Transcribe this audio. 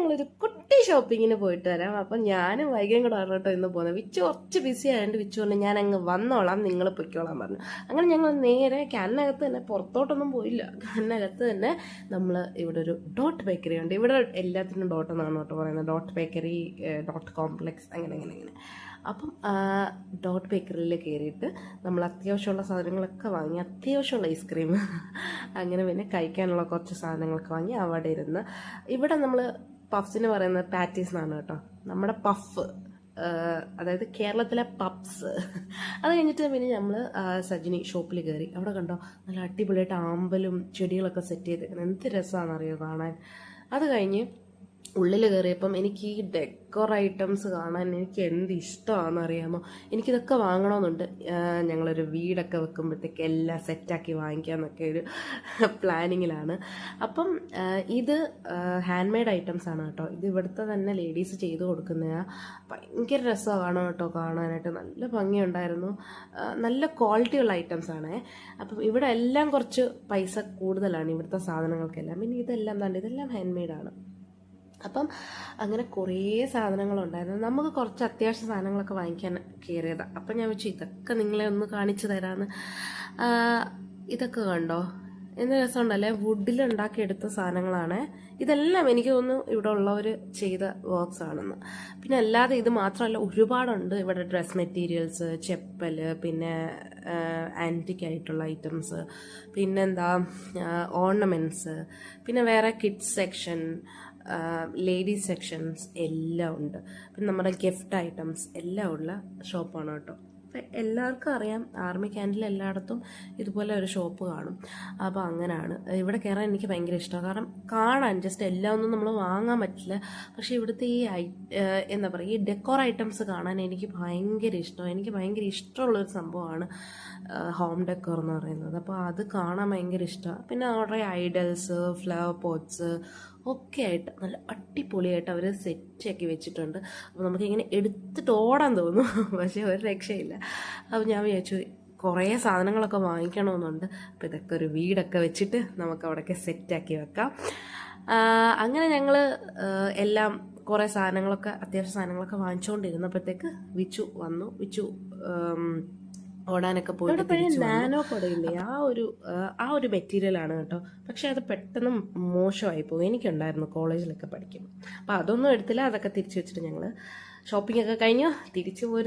ഞങ്ങളൊരു കുട്ടി ഷോപ്പിങ്ങിന് പോയിട്ട് വരാം. അപ്പം ഞാനും വൈകിയും കൂടെ കേട്ടോ ഇന്ന് പോകുന്നത് വിച്ച് കുറച്ച് ബിസി ആയതുകൊണ്ട് വിച്ച് പറഞ്ഞു ഞാൻ അങ്ങ് വന്നോളാം നിങ്ങൾ പൊയ്ക്കോളാം പറഞ്ഞു. അങ്ങനെ ഞങ്ങൾ നേരെ കാനകത്ത് തന്നെ പുറത്തോട്ടൊന്നും പോയില്ല. കാനകത്ത് തന്നെ നമ്മൾ ഇവിടെ ഒരു ഡോട്ട് ബേക്കറി ഉണ്ട് ഇവിടെ എല്ലാത്തിനും ഡോട്ട് എന്നാണ് കേട്ടോ പറയുന്നത്. ഡോട്ട് ബേക്കറി ഡോട്ട് കോംപ്ലക്സ് അങ്ങനെ അങ്ങനെ അങ്ങനെ. അപ്പം ഡോട്ട് ബേക്കറിയിൽ കയറിയിട്ട് നമ്മൾ അത്യാവശ്യമുള്ള സാധനങ്ങളൊക്കെ വാങ്ങി അത്യാവശ്യമുള്ള ഐസ്ക്രീം അങ്ങനെ പിന്നെ കഴിക്കാനുള്ള കുറച്ച് സാധനങ്ങളൊക്കെ വാങ്ങി അവിടെ ഇരുന്ന് ഇവിടെ നമ്മൾ പഫ്സിന് പറയുന്നത് പാറ്റീസ് എന്നാണ് കേട്ടോ. നമ്മുടെ പഫ് അതായത് കേരളത്തിലെ പപ്സ്. അത് കഴിഞ്ഞിട്ട് പിന്നെ നമ്മൾ സജിനി ഷോപ്പിൽ കയറി അവിടെ കണ്ടോ? നല്ല അടിപൊളിയായിട്ട് ആമ്പലും ചെടികളൊക്കെ സെറ്റ് ചെയ്തേക്കുന്നത് എന്ത് രസമാണെന്നറിയോ കാണാൻ. അത് കഴിഞ്ഞ് ഉള്ളിൽ കയറിയപ്പം എനിക്ക് ഈ ഡെക്കോർ ഐറ്റംസ് കാണാൻ എനിക്ക് എന്ത് ഇഷ്ടമാണെന്ന് അറിയാമോ എനിക്കിതൊക്കെ വാങ്ങണമെന്നുണ്ട് ഞങ്ങളൊരു വീടൊക്കെ വെക്കുമ്പോഴത്തേക്ക് എല്ലാം സെറ്റാക്കി വാങ്ങിക്കാമെന്നൊക്കെ ഒരു പ്ലാനിങ്ങിലാണ് അപ്പം ഇത് ഹാൻഡ് മെയ്ഡ് ഐറ്റംസ് ആണ് കേട്ടോ. ഇത് ഇവിടുത്തെ തന്നെ ലേഡീസ് ചെയ്ത് കൊടുക്കുന്നതാണ് ഭയങ്കര രസമാണ് കേട്ടോ കാണാനായിട്ട്. നല്ല ഭംഗിയുണ്ടായിരുന്നു. നല്ല ക്വാളിറ്റിയുള്ള ഐറ്റംസ് ആണ്. അപ്പം ഇവിടെ എല്ലാം കുറച്ച് പൈസ കൂടുതലാണ് ഇവിടുത്തെ സാധനങ്ങൾക്കെല്ലാം. പിന്നെ ഇതെല്ലാം തന്നെ ഇതെല്ലാം ഹാൻഡ് മെയ്ഡാണ് അപ്പം അങ്ങനെ കുറേ സാധനങ്ങളുണ്ടായിരുന്നു. നമുക്ക് കുറച്ച് അത്യാവശ്യ സാധനങ്ങളൊക്കെ വാങ്ങിക്കാൻ കയറിയതാണ് അപ്പം ഞാൻ വെച്ചു ഇതൊക്കെ നിങ്ങളെ ഒന്ന് കാണിച്ചു തരാമെന്ന് ഇതൊക്കെ കണ്ടോ? എന്ന രസമുണ്ടല്ലേ? വുഡിൽ ഉണ്ടാക്കിയെടുത്ത സാധനങ്ങളാണ്. ഇതെല്ലാം എനിക്ക് തോന്നുന്നു ഇവിടെ ഉള്ളവർ ചെയ്ത വർക്ക്സ് ആണെന്ന്. പിന്നെ അല്ലാതെ ഇത് മാത്രമല്ല ഒരുപാടുണ്ട് ഇവിടെ ഡ്രസ് മെറ്റീരിയൽസ് ചെപ്പൽ പിന്നെ ആന്റിക് ആയിട്ടുള്ള ഐറ്റംസ് പിന്നെന്താ ഓർണമെന്റ്സ് പിന്നെ വേറെ കിഡ്സ് സെക്ഷൻ ലേഡീസ് സെക്ഷൻസ് എല്ലാം ഉണ്ട്. പിന്നെ നമ്മുടെ ഗിഫ്റ്റ് ഐറ്റംസ് എല്ലാം ഉള്ള ഷോപ്പാണ് കേട്ടോ. അപ്പം എല്ലാവർക്കും അറിയാം ആർമി ക്യാൻഡിൽ എല്ലായിടത്തും ഇതുപോലെ ഒരു ഷോപ്പ് കാണും. അപ്പോൾ അങ്ങനെയാണ് ഇവിടെ കയറാൻ എനിക്ക് ഭയങ്കര ഇഷ്ടമാണ്. കാരണം കാണാൻ ജസ്റ്റ് എല്ലാം ഒന്നും നമ്മൾ വാങ്ങാൻ പറ്റില്ല. പക്ഷേ ഇവിടുത്തെ ഈ ഐ എന്താ പറയുക ഈ ഡെക്കോർ ഐറ്റംസ് കാണാൻ എനിക്ക് ഭയങ്കര ഇഷ്ടമാണ്. എനിക്ക് ഭയങ്കര ഇഷ്ടമുള്ളൊരു സംഭവമാണ്. ഹോം ഡെക്കോർ എന്ന് പറയുന്നത്. അപ്പോൾ അത് കാണാൻ ഭയങ്കര ഇഷ്ടമാണ് പിന്നെ അവരുടെ ഐഡൽസ് ഫ്ലവർ പോട്ട്സ് ഒക്കെ ആയിട്ട് നല്ല അടിപൊളിയായിട്ട് അവർ സെറ്റാക്കി വെച്ചിട്ടുണ്ട്. അപ്പോൾ നമുക്കിങ്ങനെ എടുത്തിട്ട് ഓടാൻ തോന്നും. പക്ഷേ ഒരു രക്ഷയില്ല. അപ്പോൾ ഞാൻ വിചാരിച്ചു കുറേ സാധനങ്ങളൊക്കെ വാങ്ങിക്കണമെന്നുണ്ട്. അപ്പോൾ ഇതൊക്കെ ഒരു വീടൊക്കെ വെച്ചിട്ട് നമുക്ക് അവിടെയൊക്കെ സെറ്റാക്കി വെക്കാം. അങ്ങനെ ഞങ്ങൾ എല്ലാം കുറേ സാധനങ്ങളൊക്കെ അത്യാവശ്യ സാധനങ്ങളൊക്കെ വാങ്ങിച്ചുകൊണ്ടിരുന്നപ്പോഴത്തേക്ക് വിച്ചു വന്നു. വിച്ചു ഓടാനൊക്കെ പോയിട്ട് നാനോ കുടയില്ലേ ആ ഒരു ആ, ഒരു മെറ്റീരിയൽ ആണ് കേട്ടോ. പക്ഷെ അത് പെട്ടെന്ന് മോശമായി പോകും എനിക്കുണ്ടായിരുന്നു കോളേജിലൊക്കെ പഠിക്കും അപ്പോൾ അതൊന്നും എടുത്തില്ല. അതൊക്കെ തിരിച്ചു വെച്ചിട്ട് ഞങ്ങൾ ഷോപ്പിംഗ് ഒക്കെ കഴിഞ്ഞു. തിരിച്ചു പോരും